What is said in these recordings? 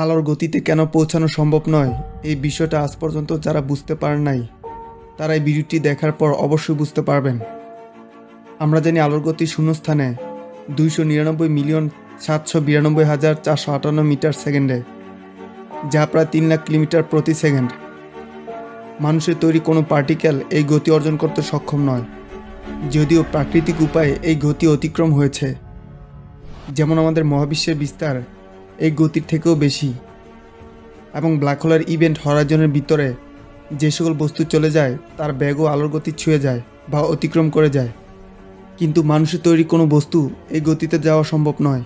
আলোর গতিতে কেন পৌঁছানো সম্ভব নয়, এই বিষয়টা আজ পর্যন্ত যারা বুঝতে পারেন নাই, তারা এই ভিডিওটি দেখার পর অবশ্যই বুঝতে পারবেন। আমরা জানি আলোর গতি শূন্যস্থানে দুইশো নিরানব্বই মিলিয়ন সাতশো বিরানব্বই হাজার চারশো আটান্ন মিটার সেকেন্ডে, যা প্রায় তিন লাখ কিলোমিটার প্রতি সেকেন্ড। মানুষের তৈরি কোনো পার্টিকেল এই গতি অর্জন করতে সক্ষম নয়, যদিও প্রাকৃতিক উপায়ে এই গতি অতিক্রম হয়েছে। যেমন আমাদের মহাবিশ্বের বিস্তার এই গতির থেকেও বেশি। এবং ব্ল্যাক হোলের ইভেন্ট হরাইজনের ভিতরে যে সকল বস্তু চলে যায়, তার ব্যাগও আলোর গতি ছুঁয়ে যায় বা অতিক্রম করে যায়। কিন্তু মানুষের তৈরি কোনো বস্তু এই গতিতে যাওয়া সম্ভব নয়।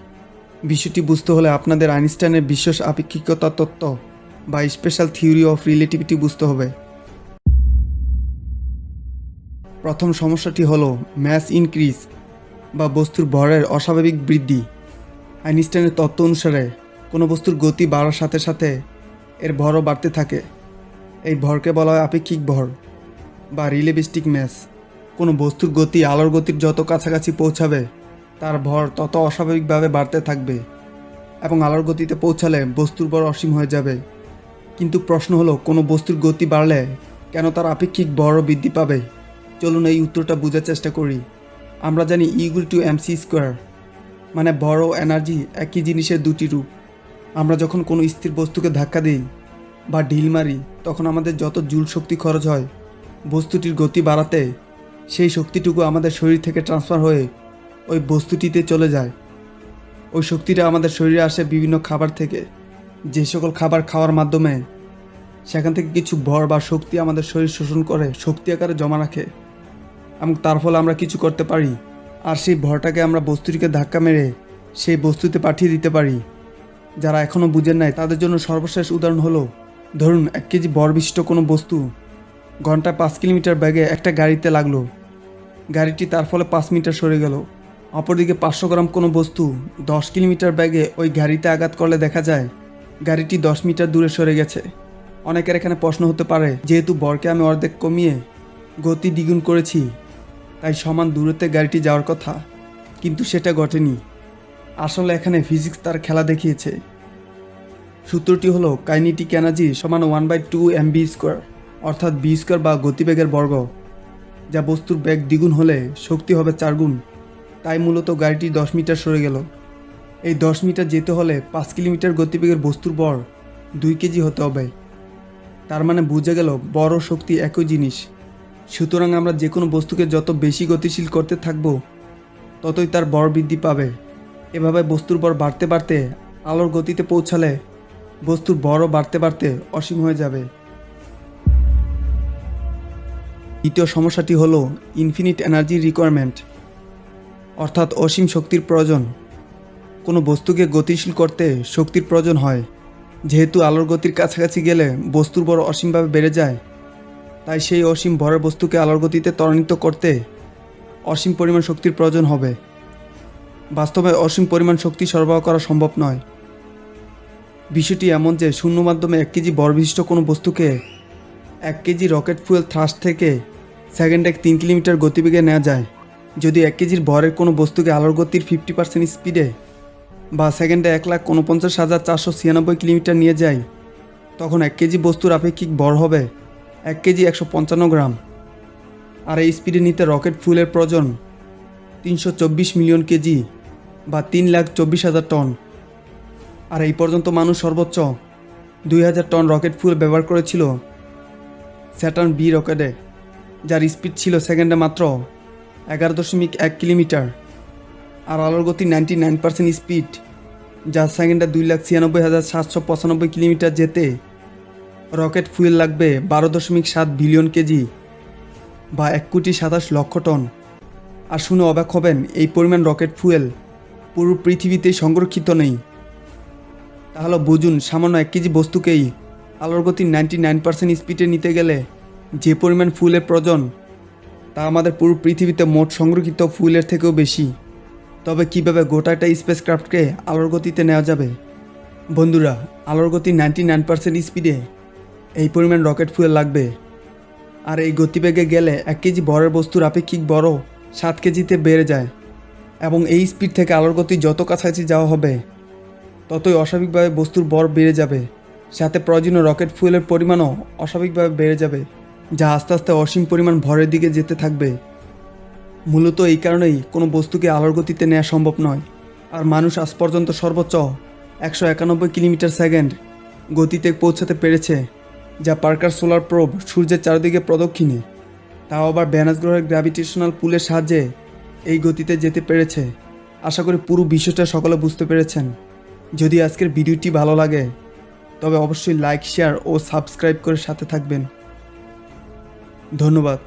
বিষয়টি বুঝতে হলে আপনাদের আইনস্টাইনের বিশেষ আপেক্ষিকতা তত্ত্ব বা স্পেশাল থিওরি অফ রিলেটিভিটি বুঝতে হবে। প্রথম সমস্যাটি হলো ম্যাস ইনক্রিজ বা বস্তুর ভরের অস্বাভাবিক বৃদ্ধি। আইনস্টাইনের তত্ত্ব অনুসারে কোনো বস্তুর গতি বাড়ার সাথে সাথে এর ভরও বাড়তে থাকে। এই ভরকে বলা হয় আপেক্ষিক ভর বা রিলেভিস্টিক ম্যাস কোনো বস্তুর গতি, আলোর গতির যত কাছাকাছি পৌঁছাবে, তার ভর তত অস্বাভাবিকভাবে বাড়তে থাকবে এবং আলোর গতিতে পৌঁছালে বস্তুর ভর অসীম হয়ে যাবে। কিন্তু প্রশ্ন হলো, কোনো বস্তুর গতি বাড়লে কেন তার আপেক্ষিক ভরও বৃদ্ধি পাবে? চলুন এই উত্তরটা বোঝার চেষ্টা করি। আমরা জানি equal to M C square মানে বড় এনার্জি একই জিনিসের দুটি রূপ। আমরা যখন কোনো স্থির বস্তুকে ধাক্কা দিই বা ঢিল মারি, তখন আমাদের যত জুল শক্তি খরচ হয়, বস্তুটির গতি বাড়াতে, সেই শক্তিটুকু আমাদের শরীর থেকে ট্রান্সফার হয়ে ওই বস্তুটিতে চলে যায়। ওই শক্তিটা আমাদের শরীরে আসে বিভিন্ন খাবার থেকে। যে সকল খাবার খাওয়ার মাধ্যমে সেখান থেকে কিছু ভর বা শক্তি আমাদের শরীর শোষণ করে, শক্তি আকারে জমা রাখে। এবং তার ফলে আমরা কিছু করতে পারি। আর সেই ভরটাকে আমরা বস্তুটিকে ধাক্কা মেরে সেই বস্তুতে পাঠিয়ে দিতে পারি। যারা এখনও বুঝেন নাই, তাদের জন্য সর্বশেষ উদাহরণ হলো, ধরুন, এক কেজি বর বিশিষ্ট কোনো বস্তু ঘন্টায় পাঁচ কিলোমিটার ব্যাগে একটা গাড়িতে লাগল। গাড়িটি তার ফলে পাঁচ মিটার সরে গেল। অপরদিকে পাঁচশো গ্রাম কোনো বস্তু দশ কিলোমিটার ব্যাগে ওই গাড়িতে আঘাত করলে দেখা যায়, গাড়িটি দশ মিটার দূরে সরে গেছে। অনেকের এখানে প্রশ্ন হতে পারে, যেহেতু বরকে আমি অর্ধেক কমিয়ে গতি দ্বিগুণ করেছি, তাই সমান দূরত্বে গাড়িটি যাওয়ার কথা। কিন্তু সেটা ঘটেনি। আসলে এখানে ফিজিক্স তার খেলা দেখিয়েছে। সূত্রটি হলো, কাইনেটিক এনার্জি সমান one by two M V square অর্থাৎ বি স্কোয়ার বা গতিবেগের বর্গ, যা বস্তুর বেগ দ্বিগুণ হলে শক্তি হবে চারগুণ তাই মূলত গাড়িটি দশ মিটার সরে গেল। এই দশ মিটার যেতে হলে পাঁচ কিলোমিটার গতিবেগের বস্তুর বর দুই কেজি হতে হবে। তার মানে বুঝে গেল, বড় শক্তি একই জিনিস। সুতরাং আমরা যে কোনো বস্তুকে যত বেশি গতিশীল করতে থাকব, ততই তার বর বৃদ্ধি পাবে। এভাবে বস্তুর বর বাড়তে বাড়তে আলোর গতিতে পৌঁছালে বস্তুর বড় বাড়তে বাড়তে অসীম হয়ে যাবে। দ্বিতীয় সমস্যাটি হলো ইনফিনিট এনার্জি রিকোয়ারমেন্ট অর্থাৎ অসীম শক্তির প্রয়োজন। কোনো বস্তুকে গতিশীল করতে শক্তির প্রয়োজন হয়। যেহেতু আলোর গতির কাছাকাছি গেলে বস্তুর বড় অসীমভাবে বেড়ে যায়, তাই সেই অসীম ভরের বস্তুকে আলোর গতিতে ত্বরান্বিত করতে অসীম পরিমাণ শক্তির প্রয়োজন হবে। বাস্তবে অসীম পরিমাণ শক্তি সরবরাহ করা সম্ভব নয়। বিষয়টি এমন যে শূন্য মাধ্যমে এক কেজি বরবিশিষ্ট কোনো বস্তুকে এক কেজি রকেট ফুয়েল থ্রাস্ট থেকে সেকেন্ডে তিন কিলোমিটার গতিবেগে নেওয়া যায়। যদি এক কেজির ভরের কোনো বস্তুকে আলোর গতির ফিফটি পার্সেন্ট স্পিডে বা সেকেন্ডে এক লাখ উনপঞ্চাশ হাজার চারশো ছিয়ানব্বই কিলোমিটার নিয়ে যায়, তখন এক কেজি বস্তুর আপেক্ষিক ভর হবে এক কেজি একশো পঞ্চান্ন গ্রাম। আর এই স্পিডে নিতে রকেট ফুয়েলের প্রয়োজন তিনশো চব্বিশ মিলিয়ন কেজি বা তিন লাখ চব্বিশ হাজার টন। আর এই পর্যন্ত মানুষ সর্বোচ্চ দুই হাজার টন রকেট ফুয়েল ব্যবহার করেছিল। স্যাটার্ন বি রকেটে, যার স্পিড ছিল সেকেন্ডে মাত্র এগারো দশমিক এক কিলোমিটার আর আলোর গতি নাইনটি নাইন পার্সেন্ট স্পিড যার সেকেন্ডে দুই লাখ ছিয়ানব্বই হাজার সাতশো পঁচানব্বই কিলোমিটার যেতে রকেট ফুয়েল লাগবে বারো দশমিক সাত বিলিয়ন কেজি বা এক কোটি সাতাশ লক্ষ টন। আর শুনে অবাক হবেন, এই পরিমাণ রকেট ফুয়েল পুরো পৃথিবীতে সংরক্ষিত নেই। তাহলে বুঝুন, সামান্য এক কেজি বস্তুকেই আলোর গতি নাইনটি নাইন পার্সেন্ট স্পিডে নিতে গেলে যে পরিমাণ ফুলের প্রয়োজন, তা আমাদের পুরো পৃথিবীতে মোট সংরক্ষিত ফুলের থেকেও বেশি। তবে কীভাবে গোটাটা স্পেস ক্রাফটকে আলোর গতিতে নেওয়া যাবে? বন্ধুরা, আলোর গতি নাইনটি নাইন পার্সেন্ট স্পিডে এই পরিমাণ রকেট ফুয়েল লাগবে। আর এই গতিবেগে গেলে এক কেজি বরের বস্তুর আপেক্ষিক বড় সাত কেজিতে বেড়ে যায়। এবং এই স্পিড থেকে আলোর গতি যত কাছাকাছি যাওয়া হবে ততই অস্বাভাবিকভাবে বস্তুর ভর বেড়ে যাবে। সাথে প্রয়োজনীয় রকেট ফুয়েলের পরিমাণও অস্বাভাবিকভাবে বেড়ে যাবে, যা আস্তে আস্তে অসীম পরিমাণ ভরের দিকে যেতে থাকবে। মূলত এই কারণেই কোনো বস্তুকে আলোর গতিতে নেওয়া সম্ভব নয়। আর মানুষ আজ পর্যন্ত সর্বোচ্চ একশো একানব্বই কিলোমিটার সেকেন্ড গতিতে পৌঁছাতে পেরেছে, যা পার্কার সোলার প্রোব সূর্যের চারদিকে প্রদক্ষিণে। তাও আবার ব্যানাস গ্রহের গ্র্যাভিটেশনাল পুলের সাহায্যে এই গতিতে যেতে পেরেছে। আশা করি পুরো বিষয়টা সকলে বুঝতে পেরেছেন। যদি আজকের ভিডিওটি ভালো লাগে, তবে অবশ্যই লাইক শেয়ার ও সাবস্ক্রাইব করে সাথে থাকবেন। ধন্যবাদ।